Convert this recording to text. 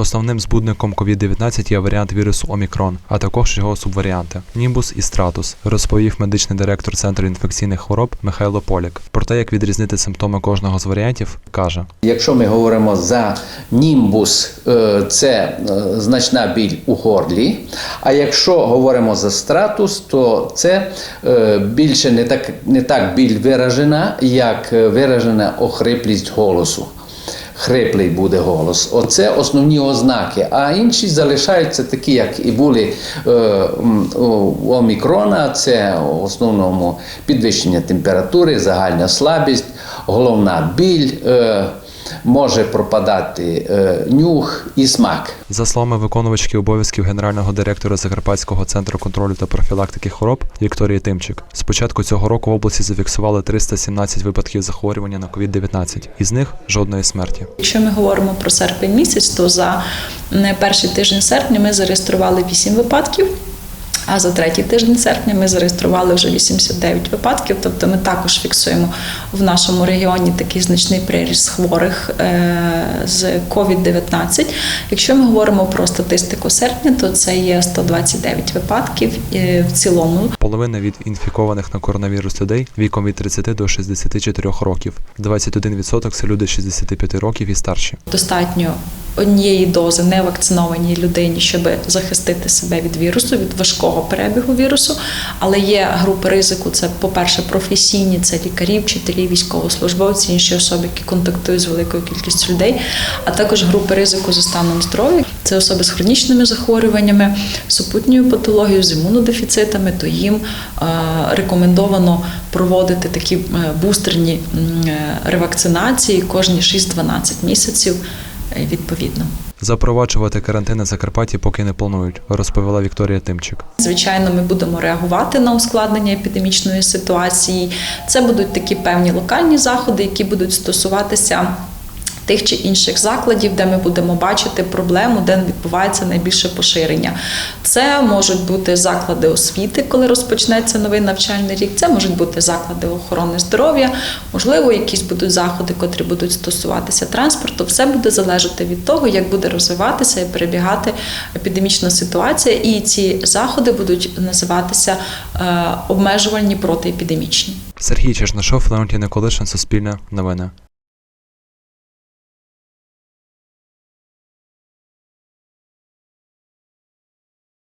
Основним збудником COVID-19 є варіант вірусу Омікрон, а також його субваріанти Німбус і Стратус, розповів медичний директор Центру інфекційних хвороб Михайло Полік. Про те, як відрізнити симптоми кожного з варіантів, каже. Якщо ми говоримо за німбус, е, це е, значна біль у горлі. А якщо говоримо за стратус, то це е, більше не так, не так біль виражена, як виражена охриплість голосу. Хриплий буде голос. Оце основні ознаки. А інші залишаються такі, як і були е, у омікрона. Це в основному підвищення температури, загальна слабість, головна біль. Е, може пропадати е, нюх і смак. За словами виконувачки обов'язків генерального директора Закарпатського центру контролю та профілактики хвороб Вікторії Тимчик, з початку цього року в області зафіксували 317 випадків захворювання на COVID-19, із них жодної смерті. Якщо ми говоримо про серпень місяць, то за м, перший тиждень серпня ми зареєстрували 8 випадків. А за третій тиждень серпня ми зареєстрували вже 89 випадків. Тобто ми також фіксуємо в нашому регіоні такий значний приріст хворих е, з COVID-19. Якщо ми говоримо про статистику серпня, то це є 129 випадків е, в цілому. Половина від інфікованих на коронавірус людей віком від 30 до 64 років. 21% – це люди 65 років і старші. Достатньо однієї дози невакцинованій людині, щоб захистити себе від вірусу, від важкого перебігу вірусу. Але є групи ризику: це, по-перше, професійні, це лікарі, вчителі, військовослужбовці, інші особи, які контактують з великою кількістю людей, а також групи ризику за станом здоров'я. Це особи з хронічними захворюваннями, супутньою патологією, з імунодефіцитами, то їм е, рекомендовано проводити такі е, бустерні е, ревакцинації кожні 6-12 місяців відповідно. Запроваджувати карантин на Закарпатті поки не планують, розповіла Вікторія Тимчик. Звичайно, ми будемо реагувати на ускладнення епідемічної ситуації. Це будуть такі певні локальні заходи, які будуть стосуватися. Тих чи інших закладів, де ми будемо бачити проблему, де відбувається найбільше поширення. Це можуть бути заклади освіти, коли розпочнеться новий навчальний рік. Це можуть бути заклади охорони здоров'я, можливо, якісь будуть заходи, котрі будуть стосуватися транспорту. Все буде залежати від того, як буде розвиватися і перебігати епідемічна ситуація. І ці заходи будуть називатися е, обмежувальні протиепідемічні. Сергій Чешнашов, Леонтій Николишин, Суспільне, Новини.